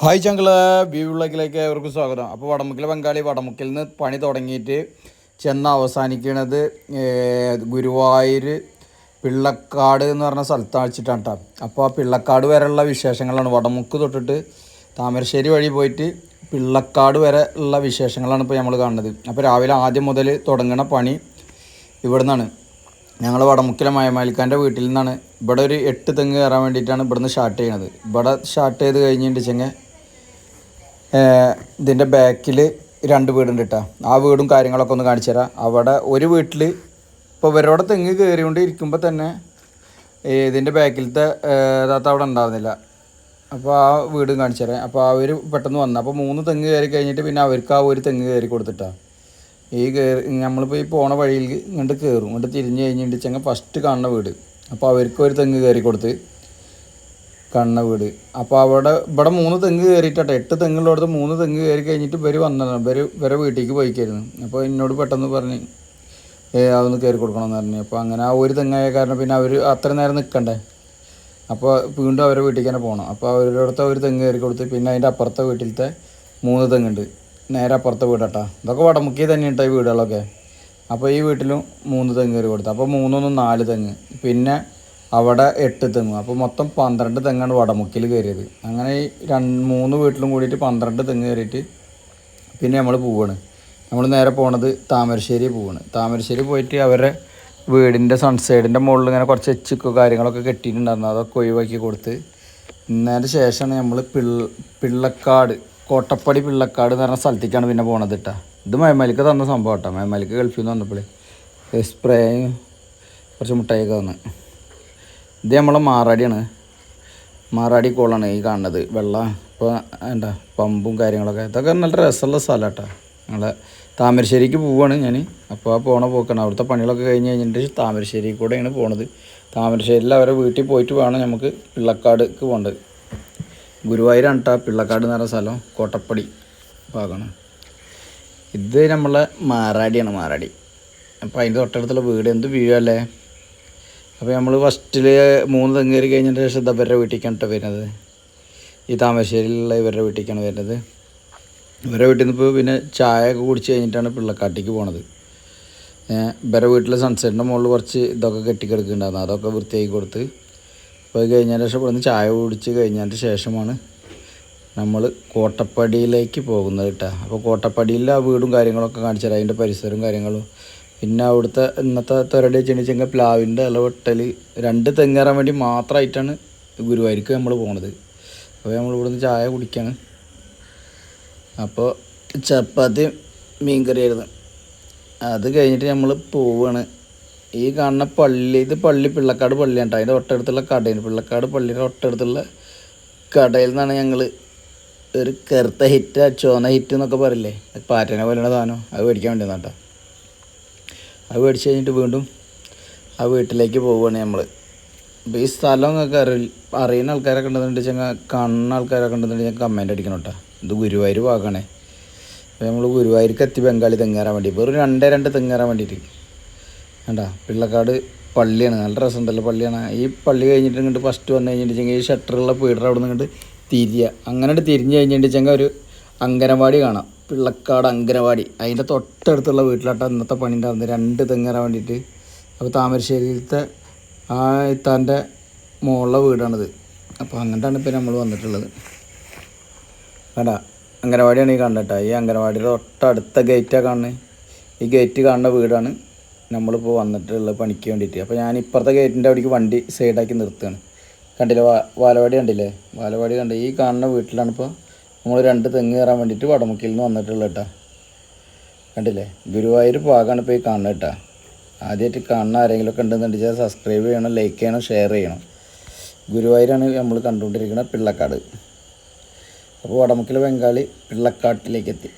Hi ചങ്കൾ വ്യൂവിളക്കിലേക്ക് അവർക്ക് സ്വാഗതം. അപ്പോൾ വടമുക്കിൽ ബംഗാളി വടമുക്കിൽ നിന്ന് പണി തുടങ്ങിയിട്ട് ചെന്ന് അവസാനിക്കുന്നത് ഗുരുവായൂർ പിള്ളക്കാട് എന്ന് പറഞ്ഞ സ്ഥലത്ത് വെച്ചിട്ടാണ് കേട്ടോ അപ്പോൾ ആ പിള്ളക്കാട് വരെയുള്ള വിശേഷങ്ങളാണ്. വടമുക്ക് തൊട്ടിട്ട് താമരശ്ശേരി വഴി പോയിട്ട് പിള്ളക്കാട് വരെ ഉള്ള വിശേഷങ്ങളാണ് ഇപ്പോൾ നമ്മൾ കാണുന്നത്. അപ്പോൾ രാവിലെ ആദ്യം മുതൽ തുടങ്ങുന്ന പണി ഇവിടെ നിന്നാണ് ഞങ്ങൾ വടമുക്കിലെ മയമാലിക്കാന്റെ വീട്ടിൽ നിന്നാണ്. ഇവിടെ ഒരു എട്ട് തെങ്ങ് കയറാൻ വേണ്ടിയിട്ടാണ് ഇവിടുന്ന് സ്റ്റാർട്ട് ചെയ്യണത്. ഇവിടെ സ്റ്റാർട്ട് ചെയ്ത് കഴിഞ്ഞിട്ടുണ്ടെച്ചെങ്കിൽ ഇതിന്റെ ബാക്കിൽ രണ്ട് വീടുണ്ട് കേട്ടോ ആ വീടും കാര്യങ്ങളൊക്കെ ഒന്ന് കാണിച്ചു തരാം. അവിടെ ഒരു വീട്ടിൽ ഇപ്പോൾ ഇവരോടെ തെങ്ങ് കയറിക്കൊണ്ട് ഇരിക്കുമ്പോൾ തന്നെ ഇതിന്റെ ബാക്കിലത്തെ താത്ത അവിടെ ഉണ്ടായിരുന്നില്ല അപ്പോൾ ആ വീടും കാണിച്ചു തരാം. അപ്പോൾ അവർ പെട്ടെന്ന് വന്നു. അപ്പോൾ മൂന്ന് തെങ്ങ് കയറി കഴിഞ്ഞിട്ട് പിന്നെ അവർക്ക് ആ ഒരു തെങ്ങ് കയറി കൊടുത്തിട്ടാ. ഈ കയറി നമ്മളിപ്പോൾ ഈ പോണ വഴിയിൽ ഇങ്ങോട്ട് കയറും ഇങ്ങോട്ട് തിരിഞ്ഞ് കഴിഞ്ഞിട്ട് ചെങ്ങ ഫസ്റ്റ് കാണുന്ന വീട്. അപ്പോൾ അവർക്ക് ഒരു തെങ്ങ് കയറി കൊടുത്ത് കാണുന്ന വീട്. അപ്പോൾ അവിടെ ഇവിടെ മൂന്ന് തെങ്ങ് കയറിയിട്ടെ എട്ട് തെങ്ങുള്ളടത്ത് മൂന്ന് തെങ്ങ് കയറി കഴിഞ്ഞിട്ട് ഇവർ വന്നതാണ് ഇവർ ഇവരെ വീട്ടിലേക്ക് പോയിക്കായിരുന്നു. അപ്പോൾ എന്നോട് പെട്ടെന്ന് പറഞ്ഞ് ഏ അതൊന്ന് കയറി കൊടുക്കണമെന്ന് പറഞ്ഞു. അപ്പോൾ അങ്ങനെ ആ ഒരു തെങ്ങായ കാരണം പിന്നെ അവർ അത്ര നേരം നിൽക്കണ്ടേ അപ്പോൾ വീണ്ടും അവരെ വീട്ടിലേക്ക് തന്നെ പോകണം അപ്പോൾ അവരുടെ അടുത്ത് ഒരു തെങ്ങ് കയറി കൊടുത്ത് പിന്നെ അതിന്റെ അപ്പുറത്തെ വീട്ടിലത്തെ മൂന്ന് തെങ്ങുണ്ട്. നേരെ അപ്പുറത്തെ വീടാട്ടാ. ഇതൊക്കെ വടമുക്കി തന്നെ ഉണ്ട് ഈ വീടുകളൊക്കെ. അപ്പോൾ ഈ വീട്ടിലും മൂന്ന് തെങ്ങ് കയറി കൊടുത്തു. അപ്പോൾ മൂന്നൊന്നും നാല് തെങ്ങ്. പിന്നെ അവിടെ എട്ട് തെങ്ങ്. അപ്പോൾ മൊത്തം പന്ത്രണ്ട് തെങ്ങാണ് വടമുക്കിൽ കയറിയത്. അങ്ങനെ രണ്ട് മൂന്ന് വീട്ടിലും കൂടിയിട്ട് പന്ത്രണ്ട് തെങ്ങ് കയറിയിട്ട് പിന്നെ നമ്മൾ പോവാണ്. നമ്മൾ നേരെ പോണത് താമരശ്ശേരി പോവാണ്. താമരശ്ശേരി പോയിട്ട് അവരുടെ വീടിന്റെ സൺസൈഡിന്റെ മുകളിൽ ഇങ്ങനെ കുറച്ച് എച്ചിക്കോ കാര്യങ്ങളൊക്കെ കെട്ടിയിട്ടുണ്ടായിരുന്നു. അതൊക്കെ ഒഴിവാക്കി കൊടുത്ത് ഇന്നതിന് ശേഷമാണ് നമ്മൾ പിള്ള പിള്ളക്കാട് കോട്ടപ്പടി പിള്ളക്കാട് എന്ന് പറഞ്ഞ സ്ഥലത്തേക്കാണ് പിന്നെ പോണത് കേട്ടോ ഇത് മയമാലിക്ക് തന്ന സംഭവം കേട്ടോ മയമാലിക്ക് ഗൾഫിൽ നിന്ന് വന്നപ്പോഴേ സ്പ്രേയും കുറച്ച് മുട്ടായിയൊക്കെ തന്ന്. ഇത് നമ്മളെ മാറാടിയാണ്. മാറാടി കോളാണ് ഈ കാണുന്നത്. വെള്ളം ഇപ്പോൾ എന്താ പമ്പും കാര്യങ്ങളൊക്കെ. ഇതൊക്കെ നല്ല രസമുള്ള സ്ഥലം കേട്ടോ ഞങ്ങളെ താമരശ്ശേരിക്ക് പോവാണ് ഞാൻ അപ്പോൾ ആ പോണ പോക്കാണ്. അവിടുത്തെ പണികളൊക്കെ കഴിഞ്ഞ് കഴിഞ്ഞിട്ട് താമരശ്ശേരി കൂടെയാണ് പോണത്. താമരശ്ശേരിയിൽ അവരെ വീട്ടിൽ പോയിട്ട് വേണം നമുക്ക് പിള്ളക്കാട്ക്ക് പോകേണ്ടത്. ഗുരുവായൂരാണ് കേട്ടോ പിള്ളക്കാട് എന്ന് പറഞ്ഞ സ്ഥലം. കോട്ടപ്പടി ഭാഗമാണ്. ഇത് നമ്മളെ മാറാടിയാണ് മാറാടി. അപ്പോൾ അതിന്റെ തൊട്ടടുത്തുള്ള വീട്. എന്ത് വ്യൂ അല്ലേ അപ്പോൾ നമ്മൾ ഫസ്റ്റിൽ മൂന്ന് തെങ്ങ് കയറി കഴിഞ്ഞതിന് ശേഷം ഇവരുടെ വീട്ടിലേക്കാണ് വരുന്നത്. ഈ താമരശ്ശേരിയിലുള്ള ഇവരുടെ വീട്ടിലേക്കാണ് വരുന്നത്. ഇവരുടെ വീട്ടിൽ നിന്ന് ഇപ്പോൾ പിന്നെ ചായ ഒക്കെ കുടിച്ച് കഴിഞ്ഞിട്ടാണ് പിള്ളക്കാട്ടിക്ക് പോണത്. ഇവരുടെ വീട്ടിൽ സൺസെറ്റിന്റെ മുകളിൽ കുറച്ച് ഇതൊക്കെ കെട്ടിക്കിടക്കുന്നുണ്ടായിരുന്നു. അതൊക്കെ വൃത്തിയാക്കി കൊടുത്ത് അത് കഴിഞ്ഞതിന് ശേഷം ഇവിടുന്ന് ചായ കുടിച്ച് കഴിഞ്ഞതിന് ശേഷമാണ് നമ്മൾ കോട്ടപ്പടിയിലേക്ക് പോകുന്നത് കേട്ടോ അപ്പോൾ കോട്ടപ്പടിയിലെ ആ വീടും കാര്യങ്ങളൊക്കെ കാണിച്ചു തരാം. അതിന്റെ പരിസരവും കാര്യങ്ങളും പിന്നെ അവിടുത്തെ ഇന്നത്തെ തുരടി വെച്ചിട്ടുണ്ടെങ്കിൽ പ്ലാവിന്റെ ഇലവെട്ടൽ രണ്ട് തെങ്ങേറാൻ വേണ്ടി മാത്രമായിട്ടാണ് ഗുരുവായൂർക്ക് നമ്മൾ പോണത്. അപ്പോൾ നമ്മൾ ഇവിടുന്ന് ചായ കുടിക്കാണ്. അപ്പോൾ ചപ്പാത്തി മീൻ കറിയായിരുന്നു അത് കഴിഞ്ഞിട്ട് നമ്മൾ പോവുകയാണ് ഈ കാണുന്ന പള്ളി ഇത് പള്ളി പിള്ളക്കാട് പള്ളിയാണ് കേട്ടോ. അതിന്റെ തൊട്ടടുത്തുള്ള കടയാണ്. പിള്ളക്കാട് പള്ളിയുടെ തൊട്ടടുത്തുള്ള കടയിൽ നിന്നാണ് ഞങ്ങൾ ഒരു കറുത്ത ഹിറ്റ് ചുവന്ന ഹിറ്റ് എന്നൊക്കെ പറയില്ലേ? പാറ്റനെ പോലെയുള്ള സാധനം. അത് മേടിക്കാൻ വേണ്ടി കേട്ടോ. അത് മേടിച്ച് കഴിഞ്ഞിട്ട് വീണ്ടും ആ വീട്ടിലേക്ക് പോവുകയാണ് നമ്മൾ അപ്പോൾ ഈ സ്ഥലം നിങ്ങൾക്ക് അറി അറിയുന്ന ആൾക്കാരൊക്കെ ഉണ്ടെന്നുണ്ടെങ്കിൽ കാണുന്ന ആൾക്കാരൊക്കെ ഉണ്ടെന്നുണ്ടെങ്കിൽ കമന്റ് അടിക്കണം കേട്ടോ ഇത് ഗുരുവായൂർ ഭാഗമാണേ അപ്പോൾ നമ്മൾ ഗുരുവായൂർക്ക് എത്തി ബംഗാളി തെങ്ങേറാൻ വേണ്ടി. ഇപ്പോൾ ഒരു രണ്ടേ രണ്ട് തെങ്ങേറാൻ വേണ്ടിയിട്ട് കണ്ടാ? പിള്ളക്കാട് പള്ളിയാണ്. നല്ല രസമുണ്ടല്ലോ പള്ളിയാണ്. ഈ പള്ളി കഴിഞ്ഞിട്ട് ഇങ്ങോട്ട് ഫസ്റ്റ് വന്നു കഴിഞ്ഞിട്ട് ഈ ഷട്ടറുള്ള പീഡർ അവിടെ നിന്ന് ഇങ്ങോട്ട് തിരിയുക അങ്ങനെ തിരിഞ്ഞ് കഴിഞ്ഞിട്ടുണ്ടെങ്കിൽ ഒരു അങ്കനവാടി കാണാം. പിള്ളക്കാട് അങ്കനവാടി അതിന്റെ തൊട്ടടുത്തുള്ള വീട്ടിലാട്ടോ ഇന്നത്തെ പണി ഉണ്ടാകുന്നത് രണ്ട് തെങ്ങേറാൻ വേണ്ടിയിട്ട്. അപ്പോൾ താമരശ്ശേരിയിലത്തെ ആ ഇത്താന്റെ മുകളിലെ വീടാണിത്. അപ്പോൾ അങ്ങോട്ടാണ് ഇപ്പോൾ നമ്മൾ വന്നിട്ടുള്ളത്. വേണ്ട അങ്കനവാടിയാണ് ഈ കാണുന്നത് കേട്ടോ ഈ അങ്കനവാടിയുടെ തൊട്ടടുത്ത ഗേറ്റാണ് കാണുന്നത്. ഈ ഗേറ്റ് കാണുന്ന വീടാണ് നമ്മളിപ്പോൾ വന്നിട്ടുള്ള പണിക്ക് വേണ്ടിയിട്ട്. അപ്പോൾ ഞാൻ ഇപ്പുറത്തെ ഗേറ്റിന്റെ അവിടേക്ക് വണ്ടി സൈഡാക്കി നിർത്തുകയാണ്. കണ്ടില്ലേ? വാലവാടി കണ്ടില്ലേ? വാലവാടി കണ്ട് ഈ കാണുന്ന വീട്ടിലാണ് ഇപ്പോൾ നമ്മൾ രണ്ട് തെങ്ങ് കയറാൻ വേണ്ടിയിട്ട് വടമുക്കിൽ നിന്ന് വന്നിട്ടുള്ളത് കേട്ടോ. കണ്ടില്ലേ? ഗുരുവായൂർ ഭാഗമാണ് ഈ കാണുന്നത് കേട്ടോ. ആദ്യമായിട്ട് കാണുന്ന ആരെങ്കിലുമൊക്കെ ഉണ്ടെന്നുണ്ടെങ്കിൽ സബ്സ്ക്രൈബ് ചെയ്യണം ലൈക്ക് ചെയ്യണം ഷെയർ ചെയ്യണം. ഗുരുവായൂരാണ് നമ്മൾ കണ്ടുകൊണ്ടിരിക്കുന്ന പിള്ളക്കാട്. അപ്പോൾ വടമുക്കിൽ ബംഗാളി പിള്ളക്കാട്ടിലേക്ക് എത്തി.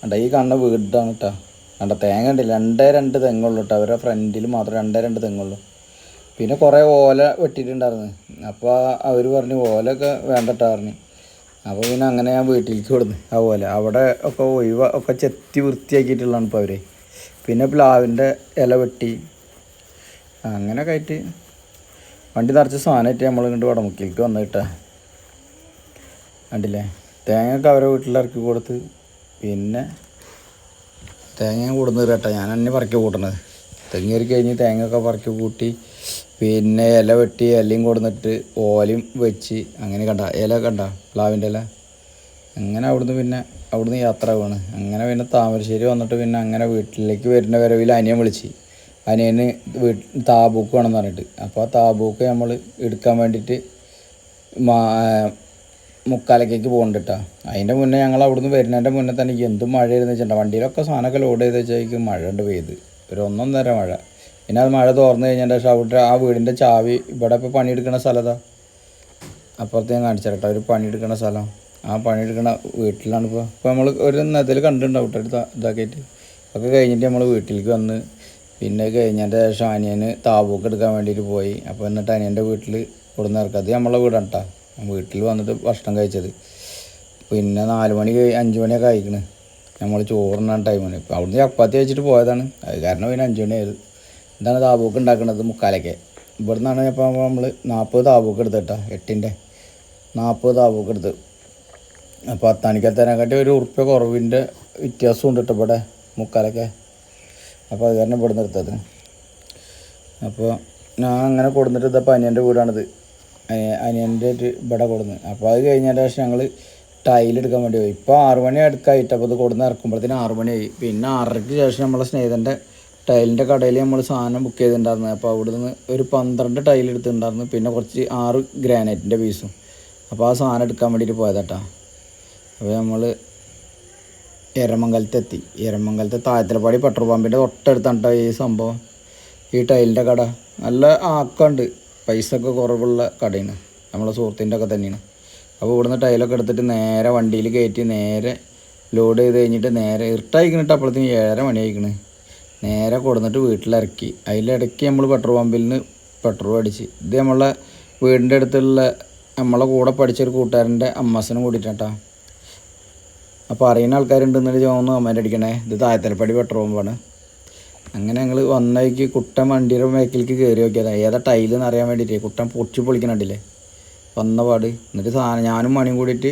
കണ്ട ഈ കാണുന്ന വീടാണ് കേട്ടോ. കണ്ട തേങ്ങ ഉണ്ടില്ല രണ്ടേ രണ്ട് തെങ്ങുള്ളൂ കേട്ടോ. അവരുടെ ഫ്രണ്ടിൽ മാത്രം രണ്ടേ രണ്ട് തെങ്ങുള്ളൂ. പിന്നെ കുറേ ഓല വെട്ടിയിട്ടുണ്ടായിരുന്നു. അപ്പോൾ അവർ പറഞ്ഞു ഓലൊക്കെ വേണ്ട കേട്ടോ പറഞ്ഞു. അപ്പോൾ പിന്നെ അങ്ങനെ ഞാൻ വീട്ടിലേക്ക് കൊടുന്നു അതുപോലെ അവിടെ ഒക്കെ ഒഴിവ ഒക്കെ ചെത്തി വൃത്തിയാക്കിയിട്ടുള്ളതാണ് ഇപ്പോൾ അവർ പിന്നെ പ്ലാവിന്റെ ഇല വെട്ടി. അങ്ങനെയൊക്കെ ആയിട്ട് വണ്ടി നിറച്ച് സാധനമായിട്ട് നമ്മൾ ഇങ്ങോട്ട് വടമുക്കിലേക്ക് വന്നു കിട്ടാ. കണ്ടില്ലേ? തേങ്ങ ഒക്കെ അവരെ വീട്ടിലിറക്കി കൊടുത്ത് പിന്നെ തേങ്ങ കൂടുന്നത് കേട്ടോ. ഞാൻ തന്നെ പറക്കി കൂട്ടണത്. തെങ്ങേറി കഴിഞ്ഞ് തേങ്ങയൊക്കെ പറക്കി കൂട്ടി പിന്നെ ഇല വെട്ടി ഇലയും കൊടുന്നിട്ട് ഓലയും വെച്ച് അങ്ങനെ കണ്ട. ഇല കണ്ട? പ്ലാവിന്റെ ഇല? അങ്ങനെ അവിടുന്ന് പിന്നെ അവിടുന്ന് യാത്ര പോവാണ് അങ്ങനെ പിന്നെ താമരശ്ശേരി വന്നിട്ട് പിന്നെ അങ്ങനെ വീട്ടിലേക്ക് വരുന്ന വരവിൽ അനിയൻ വിളിച്ച്. അനിയന് വീട്ടിൽ താബൂക്ക് വേണമെന്ന് പറഞ്ഞിട്ട്. അപ്പോൾ ആ താബൂക്ക് നമ്മൾ എടുക്കാൻ വേണ്ടിയിട്ട് മാ മുക്കാലക്കേക്ക് പോകണ്ടിട്ടാ അതിന്റെ മുന്നേ ഞങ്ങൾ അവിടുന്ന് വരുന്നതിന്റെ മുന്നേ തന്നെ എന്ത് മഴയായിരുന്നു വെച്ചിട്ടുണ്ടോ? വണ്ടിയിലൊക്കെ സാധനമൊക്കെ ലോഡ് ചെയ്ത് വെച്ചായിരിക്കും മഴ ഉണ്ട് പെയ്ത്. ഒരു ഒന്നൊന്നര മഴ. പിന്നെ അത് മഴ തോർന്നു കഴിഞ്ഞാൽ പക്ഷേ അവിടെ ആ വീടിന്റെ ചാവി ഇവിടെ ഇപ്പോൾ പണിയെടുക്കുന്ന സ്ഥലതാ. അപ്പുറത്ത് ഞാൻ കാണിച്ചു കേട്ടോ ഒരു പണിയെടുക്കുന്ന സ്ഥലം. ആ പണിയെടുക്കുന്ന വീട്ടിലാണ് ഇപ്പോൾ ഇപ്പോൾ നമ്മൾ ഒരു നിലത്തിൽ കണ്ടിട്ടുണ്ടാവും കേട്ടോ ഇതാക്കിയിട്ട്? ഒക്കെ കഴിഞ്ഞിട്ട് നമ്മൾ വീട്ടിലേക്ക് വന്ന് പിന്നെ കഴിഞ്ഞതിന്റെ ശേഷം അനിയന് താബൂക്ക് എടുക്കാൻ വേണ്ടിയിട്ട് പോയി. അപ്പോൾ എന്നിട്ട് അനിയന്റെ വീട്ടിൽ കൊടുന്ന് ഇറക്കുക അത് നമ്മളെ വീടാണ് കേട്ടോ വീട്ടിൽ വന്നിട്ട് ഭക്ഷണം കഴിച്ചത്. പിന്നെ നാല് മണി അഞ്ച് മണിയൊക്കെ കഴിക്കണ് നമ്മൾ ചോറിനാണ് ടൈമിന് ഇപ്പം അവിടുന്ന് ചപ്പാത്തി വെച്ചിട്ട് പോയതാണ്. അത് കാരണം പിന്നെ അഞ്ച് മണിയായത്. ഇതാണ് താബൂക്ക് ഉണ്ടാക്കുന്നത് മുക്കാലൊക്കെ? ഇവിടെ നിന്നാണ് ഇപ്പോൾ നമ്മൾ നാൽപ്പത് താബൂക്ക് എടുത്തിട്ടാ എട്ടിന്റെ നാൽപ്പത് താബൂക്ക് എടുത്ത്. അപ്പോൾ അത്താണിക്കത്തേനെക്കാട്ടി ഒരു ഉറുപ്പ്യ കുറവിന്റെ വ്യത്യാസം ഉണ്ട് കേട്ടോ ഇവിടെ മുക്കാലൊക്കെ. അപ്പോൾ അത് കാരണം ഇവിടെ നിർത്തത് അപ്പോൾ ഞാൻ അങ്ങനെ കൊടുത്തിട്ട് ഇതപ്പോൾ അനിയന്റെ വീടാണിത്. അനിയ- അനിയന്റെ ഇവിടെ കൊടുന്ന്. അപ്പോൾ അത് കഴിഞ്ഞതിന്റെ ശേഷം ഞങ്ങൾ ടൈലെടുക്കാൻ വേണ്ടി പോയി. ഇപ്പോൾ ആറ് മണി അടുക്കായിട്ട് അപ്പോൾ ഇത് കൊടുന്ന് ഇറക്കുമ്പോഴത്തേന് ആറ് മണിയായി. പിന്നെ ആറരയ്ക്ക് ശേഷം നമ്മളെ സ്നേഹിതന്റെ ടൈലിന്റെ കടയിൽ നമ്മൾ സാധനം ബുക്ക് ചെയ്തിട്ടുണ്ടായിരുന്നു. അപ്പോൾ അവിടെ നിന്ന് ഒരു പന്ത്രണ്ട് ടൈൽ എടുത്തിട്ടുണ്ടായിരുന്നു. പിന്നെ കുറച്ച് ആറ് ഗ്രാനൈറ്റിന്റെ പീസും അപ്പോൾ ആ സാധനം എടുക്കാൻ വേണ്ടിയിട്ട് പോയതാട്ടാ. അപ്പോൾ നമ്മൾ എരമംഗലത്തെത്തി എരമംഗലത്തെ താഴത്തിലപ്പാടി പെട്രോൾ പമ്പിന്റെ തൊട്ടടുത്താണ് ഈ സംഭവം. ഈ ടൈലിന്റെ കട. നല്ല ആക്കമുണ്ട് പൈസ ഒക്കെ കുറവുള്ള കടയാണ്. നമ്മളെ സുഹൃത്തിന്റെ ഒക്കെ തന്നെയാണ്. അപ്പോൾ ഇവിടുന്ന് ടൈലൊക്കെ എടുത്തിട്ട് നേരെ വണ്ടിയിൽ കയറ്റി നേരെ ലോഡ് ചെയ്ത് കഴിഞ്ഞിട്ട് നേരെ ഇരുട്ടായിക്കണിട്ട് അപ്പോഴത്തേന് ഏഴര മണിയായിക്കണ്. നേരെ കൊടുന്നിട്ട് വീട്ടിലിറക്കി. അതിലിടയ്ക്ക് നമ്മൾ പെട്രോൾ പമ്പിൽ നിന്ന് പെട്രോൾ അടിച്ച്. ഇത് നമ്മളെ വീടിന്റെ അടുത്തുള്ള നമ്മളെ കൂടെ പഠിച്ചൊരു കൂട്ടുകാരന്റെ അമ്മസിനും കൂടിയിട്ടാ അപ്പോൾ അറിയുന്ന ആൾക്കാരുണ്ടെന്നൊരു ചോന്ന് കമന്റ് അടിക്കണേ. ഇത് താഴത്തലപ്പടി പെട്രോൾ പമ്പാണ് അങ്ങനെ ഞങ്ങൾ വന്നേക്ക് കുട്ടൻ വണ്ടിയുടെ മേക്കിലേക്ക് കയറി നോക്കിയതാണ് ഏതാ ടൈൽ എന്ന് അറിയാൻ വേണ്ടിയിട്ട്. കുട്ടൻ പൊട്ടി പൊളിക്കണണ്ടില്ലേ വന്ന പാട്. എന്നിട്ട് സാധനം ഞാനും മണിയും കൂടിയിട്ട്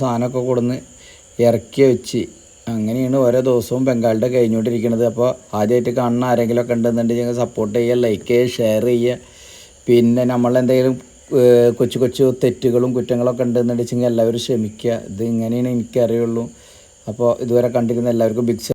സാധനമൊക്കെ കൊടുന്ന് ഇറക്കി വെച്ച്. അങ്ങനെയാണ് ഓരോ ദിവസവും ബംഗാളിന്റെ കഴിഞ്ഞുകൊണ്ടിരിക്കുന്നത്. അപ്പോൾ ആദ്യമായിട്ട് കാണുന്ന ആരെങ്കിലുമൊക്കെ ഉണ്ടെന്നുണ്ടെങ്കിൽ സപ്പോർട്ട് ചെയ്യുക ലൈക്ക് ചെയ്യുക ഷെയർ ചെയ്യുക. പിന്നെ നമ്മളെന്തെങ്കിലും കൊച്ചു കൊച്ചു തെറ്റുകളും കുറ്റങ്ങളൊക്കെ ഉണ്ടെന്നുണ്ടെങ്കിൽ എല്ലാവരും ക്ഷമിക്കുക. ഇത് ഇങ്ങനെയാണ് എനിക്കറിയുള്ളൂ. അപ്പോൾ ഇതുവരെ കണ്ടിരിക്കുന്ന എല്ലാവർക്കും ബിഗ്